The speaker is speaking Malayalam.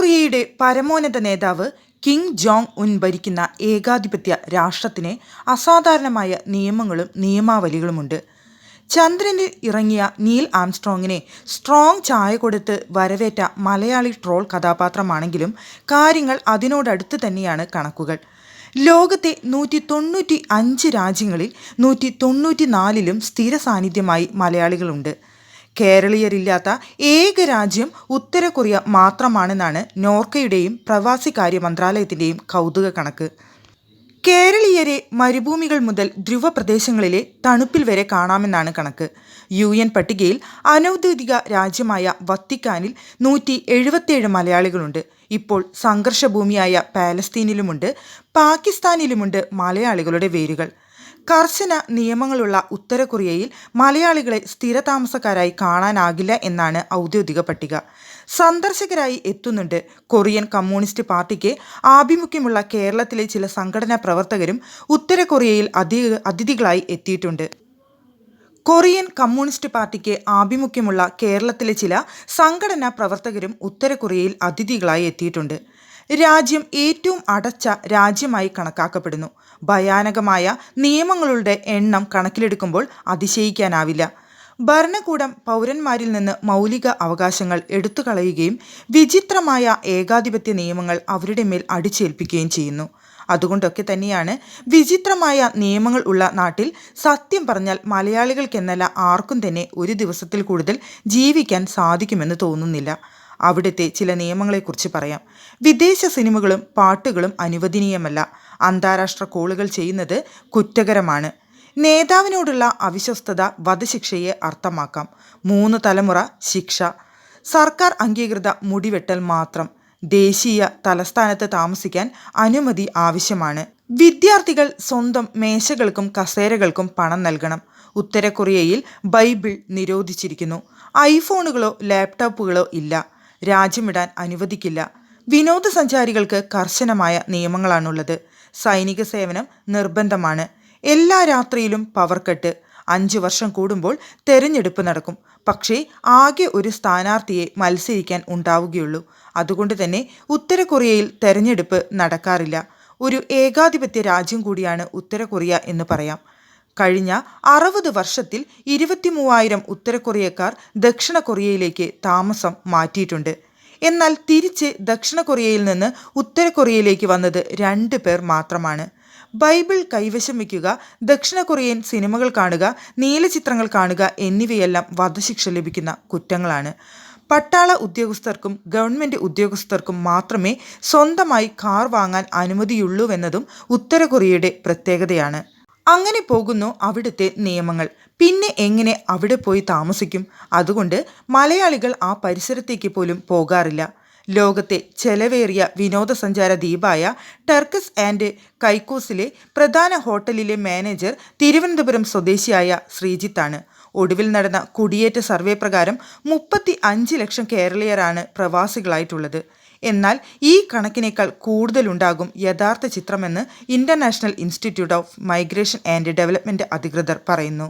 കൊറിയയുടെ പരമോന്നത നേതാവ് കിം ജോങ് ഉൻ ഭരിക്കുന്ന ഏകാധിപത്യ രാഷ്ട്രത്തിന് അസാധാരണമായ നിയമങ്ങളും നിയമാവലികളുമുണ്ട്. ചന്ദ്രനിൽ ഇറങ്ങിയ നീൽ ആംസ്ട്രോങ്ങിനെ സ്ട്രോങ് ചായ കൊടുത്ത് വരവേറ്റ മലയാളി ട്രോൾ കഥാപാത്രമാണെങ്കിലും കാര്യങ്ങൾ അതിനോടടുത്ത് തന്നെയാണ് കണക്കുകൾ. ലോകത്തെ നൂറ്റി തൊണ്ണൂറ്റി അഞ്ച് രാജ്യങ്ങളിൽ നൂറ്റി തൊണ്ണൂറ്റി നാലിലും സ്ഥിര സാന്നിധ്യമായി മലയാളികളുണ്ട്. കേരളീയരില്ലാത്ത ഏക രാജ്യം ഉത്തര കൊറിയ മാത്രമാണെന്നാണ് നോർക്കയുടെയും പ്രവാസി കാര്യ മന്ത്രാലയത്തിന്റെയും കൗതുക കണക്ക് കേരളീയരെ മരുഭൂമികൾ മുതൽ ധ്രുവ പ്രദേശങ്ങളിലെ തണുപ്പിൽ വരെ കാണാമെന്നാണ് കണക്ക്. യു എൻ പട്ടികയിൽ അനൗദ്യോഗിക രാജ്യമായ വത്തിക്കാനിൽ നൂറ്റി എഴുപത്തിയേഴ് മലയാളികളുണ്ട്. ഇപ്പോൾ സംഘർഷഭൂമിയായ പാലസ്തീനിലുമുണ്ട് പാകിസ്ഥാനിലുമുണ്ട് മലയാളികളുടെ വേരുകൾ. കർശന നിയമങ്ങളുള്ള ഉത്തര കൊറിയയിൽ മലയാളികളെ സ്ഥിരതാമസക്കാരായി കാണാനാകില്ല എന്നാണ് ഔദ്യോഗിക പട്ടിക. സന്ദർശകരായി എത്തുന്നുണ്ട് കൊറിയൻ കമ്മ്യൂണിസ്റ്റ് പാർട്ടിക്ക് ആഭിമുഖ്യമുള്ള കേരളത്തിലെ ചില സംഘടനാ പ്രവർത്തകരും ഉത്തര കൊറിയയിൽ അതി അതിഥികളായി എത്തിയിട്ടുണ്ട്. കൊറിയൻ കമ്മ്യൂണിസ്റ്റ് പാർട്ടിക്ക് ആഭിമുഖ്യമുള്ള കേരളത്തിലെ ചില സംഘടനാ പ്രവർത്തകരും ഉത്തര കൊറിയയിൽ അതിഥികളായി എത്തിയിട്ടുണ്ട്. രാജ്യം ഏറ്റവും അടച്ച രാജ്യമായി കണക്കാക്കപ്പെടുന്നു. ഭയാനകമായ നിയമങ്ങളുടെ എണ്ണം കണക്കിലെടുക്കുമ്പോൾ അതിശയിക്കാനാവില്ല. ഭരണകൂടം പൗരന്മാരിൽ നിന്ന് മൗലിക അവകാശങ്ങൾ എടുത്തുകളയുകയും വിചിത്രമായ ഏകാധിപത്യ നിയമങ്ങൾ അവരുടെ മേൽ അടിച്ചേൽപ്പിക്കുകയും ചെയ്യുന്നു. അതുകൊണ്ടൊക്കെ തന്നെയാണ് വിചിത്രമായ നിയമങ്ങൾ ഉള്ള നാട്ടിൽ സത്യം പറഞ്ഞാൽ മലയാളികൾക്കെന്നല്ല ആർക്കും തന്നെ ഒരു ദിവസത്തിൽ കൂടുതൽ ജീവിക്കാൻ സാധിക്കുമെന്ന് തോന്നുന്നില്ല. അവിടുത്തെ ചില നിയമങ്ങളെക്കുറിച്ച് പറയാം. വിദേശ സിനിമകളും പാട്ടുകളും അനുവദനീയമല്ല. അന്താരാഷ്ട്ര കോളുകൾ ചെയ്യുന്നത് കുറ്റകരമാണ്. നേതാവിനോടുള്ള അവിശ്വസ്തത വധശിക്ഷയെ അർത്ഥമാക്കാം. മൂന്ന് തലമുറ ശിക്ഷ. സർക്കാർ അംഗീകൃത മുടിവെട്ടൽ മാത്രം. ദേശീയ തലസ്ഥാനത്ത് താമസിക്കാൻ അനുമതി ആവശ്യമാണ്. വിദ്യാർത്ഥികൾ സ്വന്തം മേശകൾക്കും കസേരകൾക്കും പണം നൽകണം. ഉത്തര കൊറിയയിൽ ബൈബിൾ നിരോധിച്ചിരിക്കുന്നു. ഐഫോണുകളോ ലാപ്ടോപ്പുകളോ ഇല്ല. രാജ്യമിടാൻ അനുവദിക്കില്ല. വിനോദസഞ്ചാരികൾക്ക് കർശനമായ നിയമങ്ങളാണുള്ളത്. സൈനിക സേവനം നിർബന്ധമാണ്. എല്ലാ രാത്രിയിലും പവർ കട്ട്. അഞ്ചു വർഷം കൂടുമ്പോൾ തെരഞ്ഞെടുപ്പ് നടക്കും. പക്ഷേ ആകെ ഒരു സ്ഥാനാർത്ഥിയെ മത്സരിക്കാൻ ഉണ്ടാവുകയുള്ളൂ. അതുകൊണ്ട് തന്നെ ഉത്തര കൊറിയയിൽ തെരഞ്ഞെടുപ്പ് നടക്കാറില്ല. ഒരു ഏകാധിപത്യ രാജ്യം കൂടിയാണ് ഉത്തര കൊറിയ എന്ന് പറയാം. കഴിഞ്ഞ അറുപത് വർഷത്തിൽ ഇരുപത്തി മൂവായിരം ഉത്തര കൊറിയക്കാർ ദക്ഷിണ കൊറിയയിലേക്ക് താമസം മാറ്റിയിട്ടുണ്ട്. എന്നാൽ തിരിച്ച് ദക്ഷിണ കൊറിയയിൽ നിന്ന് ഉത്തര കൊറിയയിലേക്ക് വന്നത് രണ്ട് പേർ മാത്രമാണ്. ബൈബിൾ കൈവശം വയ്ക്കുക ദക്ഷിണ കൊറിയൻ സിനിമകൾ കാണുക നീലചിത്രങ്ങൾ കാണുക എന്നിവയെല്ലാം വധശിക്ഷ ലഭിക്കുന്ന കുറ്റങ്ങളാണ്. പട്ടാള ഉദ്യോഗസ്ഥർക്കും ഗവൺമെന്റ് ഉദ്യോഗസ്ഥർക്കും മാത്രമേ സ്വന്തമായി കാർ വാങ്ങാൻ അനുമതിയുള്ളൂവെന്നതും ഉത്തര കൊറിയയുടെ പ്രത്യേകതയാണ്. അങ്ങനെ പോകുന്നു അവിടുത്തെ നിയമങ്ങൾ. പിന്നെ എങ്ങനെ അവിടെ പോയി താമസിക്കും? അതുകൊണ്ട് മലയാളികൾ ആ പരിസരത്തേക്ക് പോലും പോകാറില്ല. ലോകത്തെ ചെലവേറിയ വിനോദസഞ്ചാര ദ്വീപായ ടർക്കസ് ആൻഡ് കൈക്കൂസിലെ പ്രധാന ഹോട്ടലിലെ മാനേജർ തിരുവനന്തപുരം സ്വദേശിയായ ശ്രീജിത്താണ്. ഒടുവിൽ നടന്ന കുടിയേറ്റ സർവേ പ്രകാരം മുപ്പത്തി അഞ്ച് ലക്ഷം കേരളീയരാണ് പ്രവാസികളായിട്ടുള്ളത്. എന്നാൽ ഈ കണക്കിനേക്കാൾ കൂടുതലുണ്ടാകും യഥാർത്ഥ ചിത്രമെന്ന് international institute of migration and development അധികൃതർ പറയുന്നു.